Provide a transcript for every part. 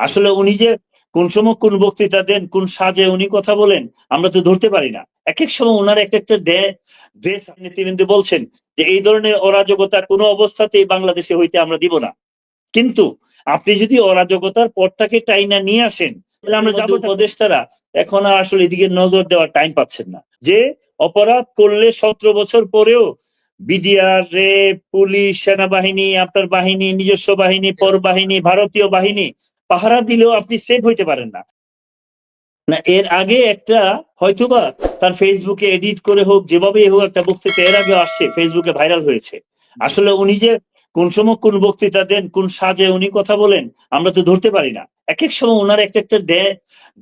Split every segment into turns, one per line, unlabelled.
আসলে উনি যে কোন সময় কোন বক্তৃতা দেন কোন সাজে উনি কথা বলেন আমরা তো ধরতে পারি না। এক এক সময় ওনার এক একটা ড্রেস নীতিবিন্দু বলছেন যে এই ধরনের অরাজকতা কোনো অবস্থাতেই বাংলাদেশে হইতে আমরা দিব না। কিন্তু আপনি যদি অরাজকতার পথটাকে টাইনা নিয়ে আসেন তাহলে আমরা যাব উপদেষ্টারা। এখন আর আসলে এদিকে নজর দেওয়ার টাইম পাচ্ছেন না। যে অপরাধ করলে সতেরো বছর পরেও বিডিআর রে পুলিশ সেনাবাহিনী আপনার বাহিনী নিজস্ব বাহিনী পর বাহিনী ভারতীয় বাহিনী পাহারা দিলেও আপনি সেভ হইতে পারেন না। না, এর আগে একটা, হয়তোবা তার ফেসবুকে এডিট করে হোক যেভাবে হোক একটা বক্তৃতা এর আগে আসছে ফেসবুকে ভাইরাল হয়েছে। আসলে উনি যে কোন সময় কোন বক্তৃতা দেন, কোন সাজে উনি কথা বলেন, আমরা তো ধরতে পারি না। এক এক সময় ওনার একটা একটা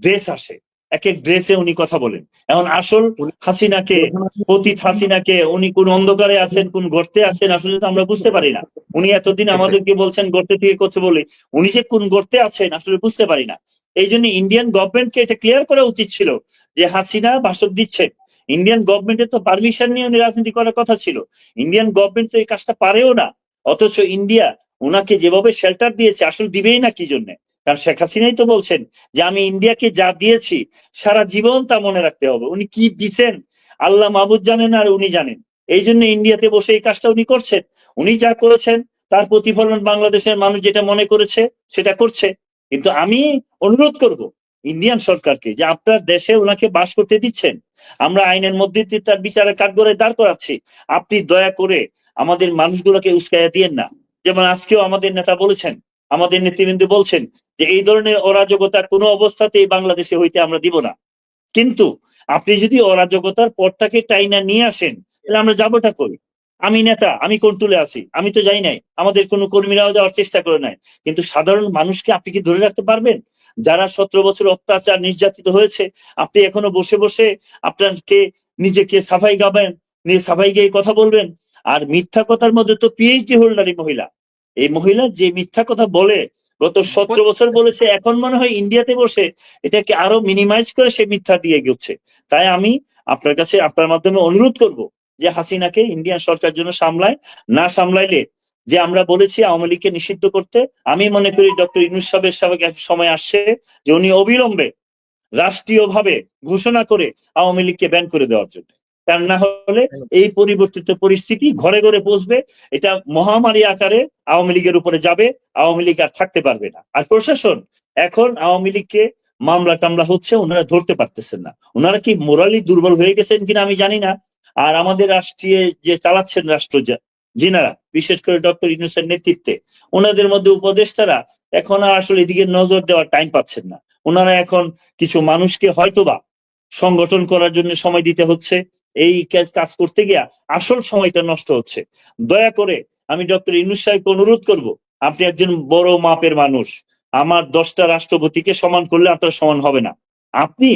ড্রেস আসে। এক এক ড্রেসে উনি কথা বলেন। এখন আসল হাসিনাকে অতীত হাসিনাকে উনি কোন অন্ধকারে আছেন কোন গর্তে আছেন আসলে তো আমরা বুঝতে পারি না। উনি এতদিন আমাদেরকে বলছেন গর্তে থেকে কথা বলে। উনি যে কোন গর্তে আছেন আসলে বুঝতে পারি না। এই জন্য ইন্ডিয়ান গভর্নমেন্টকে এটা ক্লিয়ার করা উচিত ছিল যে হাসিনা ভাষণ দিচ্ছেন। ইন্ডিয়ান গভর্নমেন্টের তো পারমিশন নিয়ে উনি রাজনীতি করার কথা ছিল। ইন্ডিয়ান গভর্নমেন্ট তো এই কাজটা পারেও না। অথচ ইন্ডিয়া ওনাকে যেভাবে শেল্টার দিয়েছে আসলে দিবেই না কি জন্য? কারণ শেখ হাসিনাই তো বলছেন যে আমি ইন্ডিয়াকে যা দিয়েছি, সারা জীবন তা মনে রাখতে হবে। উনি কি দিছেন? আল্লাহ মাহবুদ জানেন আর উনি জানেন। এই জন্য ইন্ডিয়াতে বসে এই কাজটা উনি করছেন। উনি যা করেছেন, তার প্রতিফলন বাংলাদেশের মানুষ যেটা মনে করেছে, সেটা করছে। কিন্তু আমি অনুরোধ করব ইন্ডিয়ান সরকারকে যে আপনার দেশে ওনাকে বাস করতে দিচ্ছেন। আমরা আইনের মধ্যে তার বিচারের কাঠগড়ায় দাঁড় করাচ্ছি। আপনি দয়া করে আমাদের মানুষগুলোকে উস্কাইয়া দিয়েন না। যেমন আজকেও আমাদের নেতা বলেছেন আমাদের নেতৃবৃন্দ বলছেন যে এই ধরনের অরাজকতা কোনো অবস্থাতেই বাংলাদেশে হইতে আমরা দিব না। কিন্তু আপনি যদি অরাজকতার পথটাকে টাইনা নিয়ে আসেন, তাহলে আমরা যাবোটা করি আমি নেতা, আমি কোন কন্ট্রোলে আছি? আমি তো যাই নাই। আমাদের কোনো কর্মীরাও যাওয়ার চেষ্টা করে নাই। কিন্তু সাধারণ মানুষকে আপনি কি ধরে রাখতে পারবেন? যারা সতেরো বছর অত্যাচার নির্যাতিত হয়েছে, আপনি এখনও বসে বসে আপনাকে নিজেকে সাফাই গাবেন, নিয়ে সাফাই গিয়ে কথা বলবেন। আর মিথ্যা কথার মধ্যে তো পিএইচডি হোল্ডারই মহিলা। এই মহিলা যে মিথ্যা কথা বলে গত সতেরো বছর বলেছে এখন মনে হয় ইন্ডিয়াতে বসে এটাকে আরও মিনিমাইজ করে সে মিথ্যা দিয়ে গেছে। তাই আমি আপনার কাছে আপনার মাধ্যমে অনুরোধ করব যে হাসিনাকে ইন্ডিয়ান সরকার জন্য সামলায় না সামলাইলে যে আমরা বলেছি আওয়ামী লীগকে নিষিদ্ধ করতে আমি মনে করি ডক্টর ইনুস সাহেবের সাহেব সময় আসছে যে উনি অবিলম্বে রাষ্ট্রীয়ভাবে ঘোষণা করে আওয়ামী লীগকে ব্যান করে দেওয়ার জন্য। কারণ না হলে এই পরিবর্তিত পরিস্থিতি ঘরে ঘরে পৌঁছবে এটা মহামারী আকারে আওয়ামী লীগের উপরে যাবে, আওয়ামী লীগ আর থাকতে পারবে না। আর প্রশাসন, এখন আওয়ামী লীগকে মামলা টামলা হচ্ছে, ওনারা ধরতে পারতেছেন না। ওনারা কি মোরালি দুর্বল হয়ে গেছেন কিনা আমি জানি না। আর আমাদের রাষ্ট্রীয় যে চালাচ্ছেন রাষ্ট্র যিনারা, বিশেষ করে ডক্টর ইউনুসের নেতৃত্বে, ওনাদের মধ্যে উপদেষ্টারা এখন আর আসলে এদিকে নজর দেওয়ার টাইম পাচ্ছেন না। ওনারা এখন কিছু মানুষকে হয়তোবা সংগঠন করার জন্য সময় দিতে হচ্ছে। এই কাজ করতে গিয়া আসল সময়টা নষ্ট হচ্ছে। দয়া করে আমি ডক্টর ইনুস সাহেবকে অনুরোধ করব, আপনি একজন বড় মাপের মানুষ। আমার দশটা রাষ্ট্রপতিকে সমান করলে আপনার সমান হবে না। আপনি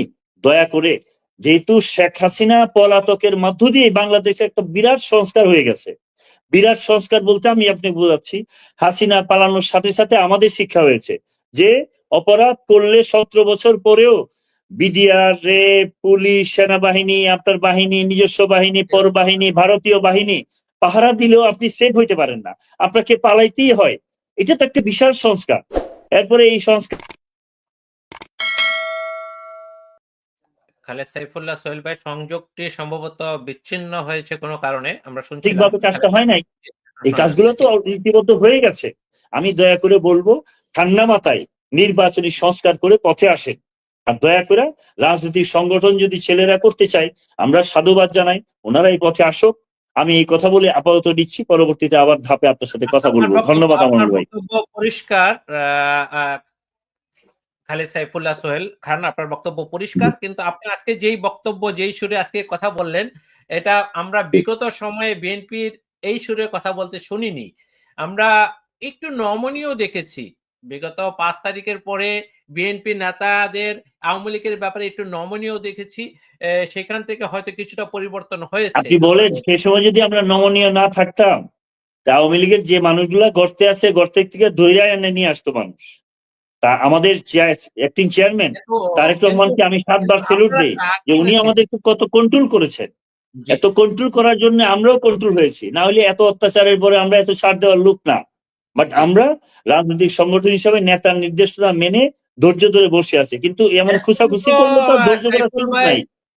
দয়া করে, যেহেতু শেখ হাসিনা পলাতকের মধ্য দিয়ে বাংলাদেশে একটা বিরাট সংস্কার হয়ে গেছে। বিরাট সংস্কার বলতে আমি আপনি বোঝাচ্ছি, হাসিনা পালানোর সাথে সাথে আমাদের শিক্ষা হয়েছে যে, অপরাধ করলে সতেরো বছর পরেও বিডিআর রে পুলিশ সেনাবাহিনী আপনার বাহিনী নিজস্ব বাহিনী পর বাহিনী ভারতীয় বাহিনী পাহারা দিলেও আপনি সেভ হইতে পারেন না। আপনাকে পালাইতেই হয়। এটা তো একটা বিশাল সংস্কার। এরপরে এই সংস্কার
খালেদ সাইফুল্লাহ সোহেল ভাই সংযোগটি সম্ভবত বিচ্ছিন্ন হয়েছে কোনো কারণে। আমরা শুনছি
ঠিকভাবে কাজটা হয় নাই। এই কাজগুলো তো রীতিবদ্ধ হয়ে গেছে। আমি দয়া করে বলব ঠান্ডা মাথায় নির্বাচনী সংস্কার করে পথে আসেন। আর দয়া করে রাজনৈতিক সংগঠন যদি ছেলেরা করতে চায় আমরা সাধুবাদ জানাই। ওনারা এই পথে আসুক। আমি এই কথা বলে আপাতত দিচ্ছি। পরবর্তীতে আবার ধাপে আপনার সাথে কথা বলব। ধন্যবাদ আমার ভাই।
পরিষ্কার খালেদ সাইফুল্লাহ সোহেল খান আপনার বক্তব্য পরিষ্কার। কিন্তু আপনি আজকে যেই বক্তব্য যেই সুরে আজকে কথা বললেন এটা আমরা বিগত সময়ে বিএনপির এই সুরে কথা বলতে শুনিনি। আমরা একটু নমনীয় দেখেছি। বিগত পাঁচ তারিখের পরে বিএনপি নেতাদের আওয়ামী লীগের ব্যাপারে একটু নমনীয় দেখেছি সেখান থেকে হয়তো কিছুটা পরিবর্তন হয়েছে।
আপনি বলেন সে সময় যদি আমরা নমনীয় না থাকতাম আওয়ামী লীগের যে মানুষগুলা গর্তে আছে গর্তের থেকে দৈরা এনে নিয়ে আসতো মানুষ। তা আমাদের অ্যাক্টিং চেয়ারম্যান তারেক রহমানকে আমি সাতবার সেলুট দিই যে উনি আমাদেরকে কত কন্ট্রোল করেছেন। এত কন্ট্রোল করার জন্য আমরাও কন্ট্রোল হয়েছি। না হলে এত অত্যাচারের পরে আমরা এত ছাড় দেওয়ার লোক না। বাট আমরা রাজনৈতিক সংগঠন হিসেবে নেতার নির্দেশনা মেনে ধৈর্য ধরে বসে আছি। কিন্তু এমন খুচাখুচি করলে তো ধৈর্য
ভাই,
নাই।